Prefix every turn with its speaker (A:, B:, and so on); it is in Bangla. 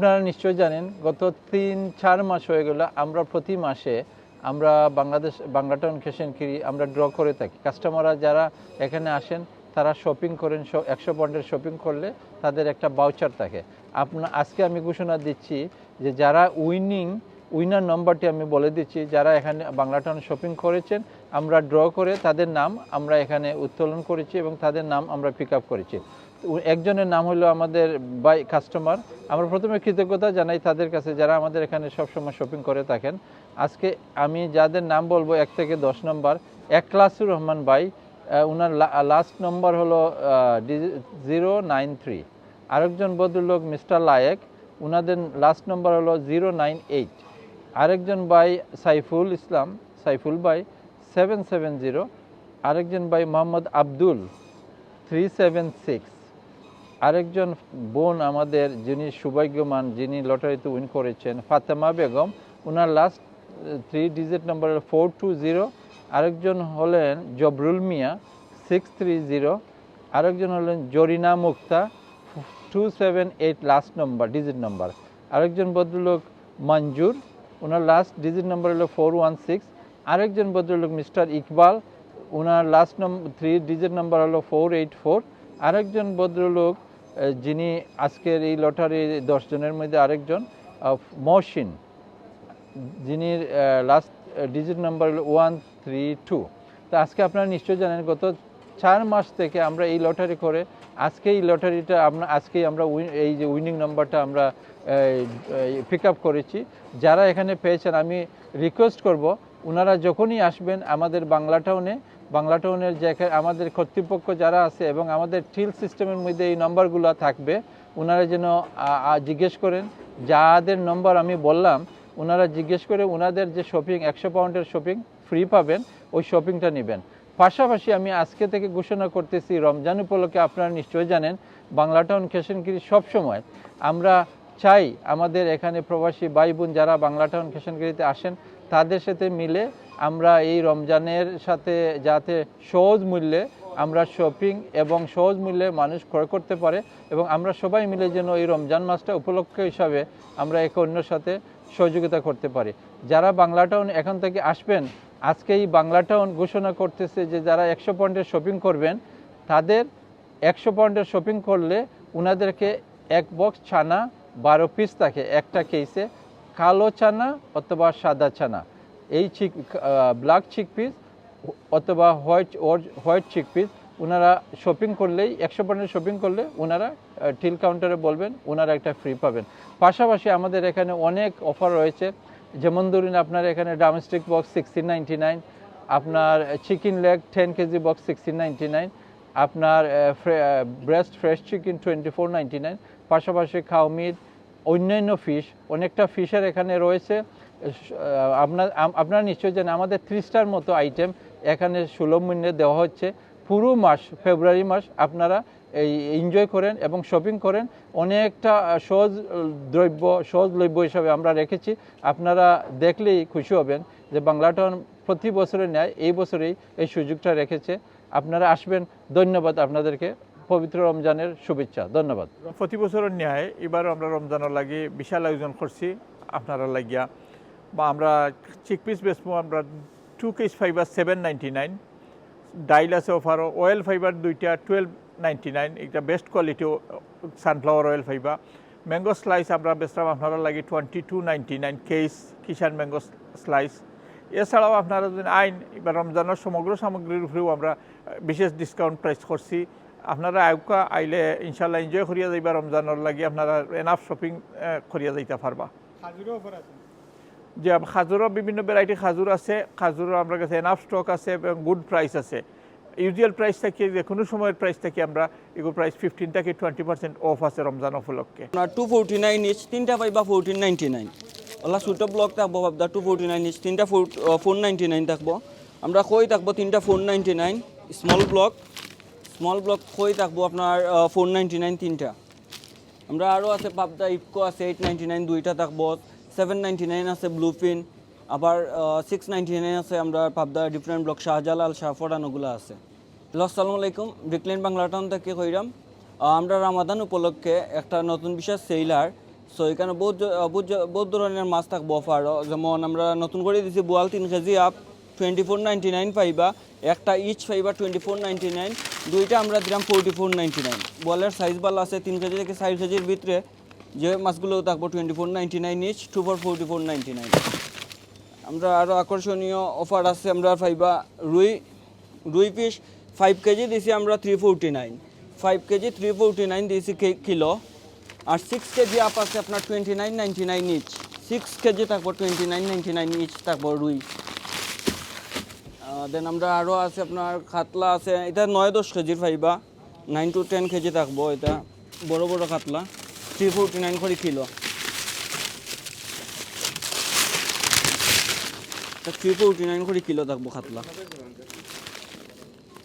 A: আপনারা নিশ্চয়ই জানেন, গত তিন, চার মাস হয়ে গেল আমরা প্রতি মাসে আমরা বাংলাদেশ বাংলাটাউন খেসেনকিরি আমরা ড্র করে থাকি। কাস্টমাররা যারা এখানে আসেন, তারা শপিং করেন একশো পয়েন্টের শপিং করলে তাদের একটা বাউচার থাকে। আপনার আজকে আমি ঘোষণা দিচ্ছি যে যারা উইনিং উইনার নম্বরটি আমি বলে দিচ্ছি, যারা এখানে বাংলাটাউন শপিং করেছেন, আমরা ড্র করে তাদের নাম আমরা এখানে উত্তোলন করেছি এবং তাদের নাম আমরা পিক আপ করেছি। একজনের নাম হলো আমাদের বাই কাস্টমার। আমরা প্রথমে কৃতজ্ঞতা জানাই তাদের কাছে যারা আমাদের এখানে সবসময় শপিং করে থাকেন। আজকে আমি যাদের নাম বলব এক থেকে দশ নম্বর, একলাসুর রহমান বাই ওনার লাস্ট নম্বর হলো জিরো নাইন থ্রি আরেকজন ভদ্রলোক মিস্টার লায়েক ওনাদের লাস্ট নম্বর হলো জিরো নাইন এইট আরেকজন বাই সাইফুল ইসলাম, সাইফুল বাই সেভেন সেভেন জিরো আরেকজন by Mohammad Abdul three seven six আরেকজন বোন আমাদের, যিনি সৌভাগ্যমান যিনি লটারিতে উইন করেছেন, ফাতেমা বেগম ওনার last three digit number four two zero আরেকজন হলেন Jobrul Mia six three zero আরেকজন হলেন Jorina Mukta two seven eight last number digit number আরেকজন ভদ্রলোক মঞ্জুর ওনার লাস্ট ডিজিট নাম্বার হলো ফোর ওয়ান সিক্স আরেকজন ভদ্রলোক মিস্টার ইকবাল ওনার last number three digit number হলো ফোর এইট ফোর আরেকজন ভদ্রলোক যিনি আজকের এই লটারি দশজনের মধ্যে আরেকজন মহসিন। যিনি last digit number one three two তো আজকে আপনারা নিশ্চয়ই জানেন, গত চার মাস থেকে আমরা এই লটারি করে আজকে এই লটারিটা আমরা, আজকেই আমরা এই যে উইনিং নাম্বারটা আমরা পিক আপ করেছি। যারা এখানে পেয়েছেন, আমি রিকোয়েস্ট করব ওনারা যখনই আসবেন, আমাদের বাংলা টাউনে বাংলা টাউনের যে আমাদের কর্তৃপক্ষ যারা আছে এবং আমাদের টিল সিস্টেমের মধ্যে এই নম্বরগুলো থাকবে ওনারা যেন জিজ্ঞেস করেন। যাদের নম্বর আমি বললাম ওনারা জিজ্ঞেস করে ওনাদের যে শপিং একশো পাউন্ডের শপিং ফ্রি পাবেন, ওই শপিংটা নেবেন। পাশাপাশি আমি আজকে থেকে ঘোষণা করতেছি, রমজান উপলক্ষে আপনারা নিশ্চয়ই জানেন, বাংলা টাউন খেসনগিরি সবসময় আমরা চাই আমাদের এখানে প্রবাসী ভাই বোন যারা বাংলা টাউন খেসনগিরিতে আসেন, তাদের সাথে মিলে আমরা এই রমজানের সাথে যাতে সহজ মূল্যে আমরা শপিং এবং সহজ মূল্যে মানুষ ক্রয় করতে পারে এবং আমরা সবাই মিলে যেন এই রমজান মাসটা উপলক্ষ হিসাবে আমরা একে অন্যের সাথে সহযোগিতা করতে পারি। যারা বাংলা টাউন এখন থেকে আসবেন আজকে এই বাংলা টাউন ঘোষণা করতেছে যে যারা একশো পয়েন্টের শপিং করবেন, তাদের একশো পয়েন্টের শপিং করলে ওনাদেরকে এক বক্স ছানা বারো পিস থাকে, একটা কেসে কালো চানা অথবা সাদা চানা এই চিক ব্ল্যাক চিক পিস অথবা হোয়াইট হোয়াইট চিক পিস ওনারা শপিং করলেই, একশো পয়েন্টের শপিং করলে ওনারা টিল কাউন্টারে বলবেন ওনারা একটা ফ্রি পাবেন। পাশাপাশি আমাদের এখানে অনেক অফার রয়েছে। যেমন ধরুন আপনার এখানে domestic box sixteen ninety nine আপনার chicken leg ten kg box sixteen ninety nine আপনার breast fresh chicken twenty four ninety nine পাশাপাশি খাওমিট অন্যান্য ফিশ অনেকটা ফিশের এখানে রয়েছে। আপনার আপনারা নিশ্চয়ই জানেন, আমাদের ত্রিশ স্টার মতো আইটেম এখানে সুলভ মূল্যে দেওয়া হচ্ছে। পুরো মাস ফেব্রুয়ারি মাস, আপনারা এই এনজয় করেন এবং শপিং করেন। অনেকটা সহজ, দ্রব্য সহজলভ্য হিসাবে আমরা রেখেছি। আপনারা দেখলেই খুশি হবেন যে বাংলা টাউন প্রতি বছরের ন্যায় এই বছরেই এই সুযোগটা রেখেছে। আপনারা আসবেন, ধন্যবাদ আপনাদেরকে। পবিত্র রমজানের শুভেচ্ছা। ধন্যবাদ।
B: প্রতি বছরের ন্যায় এবার আমরা রমজানের লাগে বিশাল আয়োজন করছি আপনারা লাগিয়া। বা আমরা চিক পিস বেচবো, আমরা two case fiber seven ninety nine ডাইল আছে অফারও অয়েল ফাইবার দুইটা টুয়েলভ নাইনটি নাইন এটা best quality sunflower oil fiber mango slice আমরা বেচলাম আপনারা লাগে twenty two ninety nine case Kissan mango slice এছাড়াও আপনারা যদি আইন এবার রমজানের সমগ্র সামগ্রীর উপরেও আমরা বিশেষ ডিসকাউন্ট প্রাইস করছি। আপনারা আয়ুকা আইলে ইনশাল্লাহ এনজয় করিয়া যাইবা রমজানের লাগি আপনারা এনাফ শপিং করিয়া যাইতে পারবা যে খাজুরও বিভিন্ন ভ্যারাইটি খাজুর আছে খাজুরও আমরা কাছে এনাফ স্টক আছে এবং গুড প্রাইস আছে। ইউজুয়াল প্রাইস থাকি যে কোনো সময়ের প্রাইস থেকে আমরা এগুলো প্রাইস ফিফটিন থেকে টোয়েন্টি পার্সেন্ট অফ আছে রমজান উপলক্ষে।
C: আপনার টু ফোরটি নাইন ইঞ্চ তিনটা পাইবা ফোরটিন নাইনটি নাইন ওলা ছোটো ব্লক থাকব ভাবদা টু ফোরটি নাইন ইঞ্চ তিনটা ফোর ফোর নাইনটি নাইন থাকব। আমরা কই থাকব তিনটা four ninety nine small block small block কই থাকব আপনার ফোর নাইনটি নাইন তিনটা। আমরা আরও আছে, পাবদা, ইফকো আছে এইট নাইনটি নাইন দুইটা থাকব সেভেন নাইনটি নাইন আছে ব্লুফিন আবার সিক্স নাইনটি নাইন আছে আমরা পাবদা ডিফারেন্ট ব্লক শাহজালাল, শাহফরান, ওগুলো আছে। হ্যালো, আসসালামু আলাইকুম ব্রিকলেন বাংলা টাউন থেকে কইরাম। আমরা রামাদান উপলক্ষে একটা নতুন বিশেষ সেইলার সো এখানে বহুত বহুত ধরনের মাছ থাকব অফারও যেমন আমরা নতুন করে দিছি বোয়াল তিন kg up twenty four ninety nine পাইবা একটা ইচ পাইবা টোয়েন্টি ফোর নাইনটি নাইন দুইটা আমরা দিলাম ফোরটি ফোর নাইনটি নাইন বোয়ালের সাইজ ভালো আছে তিন কেজি থেকে চার কেজির ভিতরে। যে মাছগুলো থাকব twenty four ninety nine each two four forty four ninety nine আমরা আরও আকর্ষণীয় অফার আছে, আমরা পাইবা রুই রুই পিস ফাইভ কেজি দিছি আমরা three forty nine five kg three forty nine দিয়েছি কিলো। আর সিক্স কেজি আপ আছে আপনার twenty nine ninety nine each six kg থাকব twenty nine ninety nine each থাকব রুই। দেন আমরা আরও আছে আপনার কাতলা আছে, এটা নয় দশ কেজির ফাইবা নাইন টু টেন কেজি থাকব এটা, বড় বড় কাতলা থ্রি ফোরটি নাইন করে কিলো। থ্রি ফোরটি নাইন করে কিলো থাকব কাতলা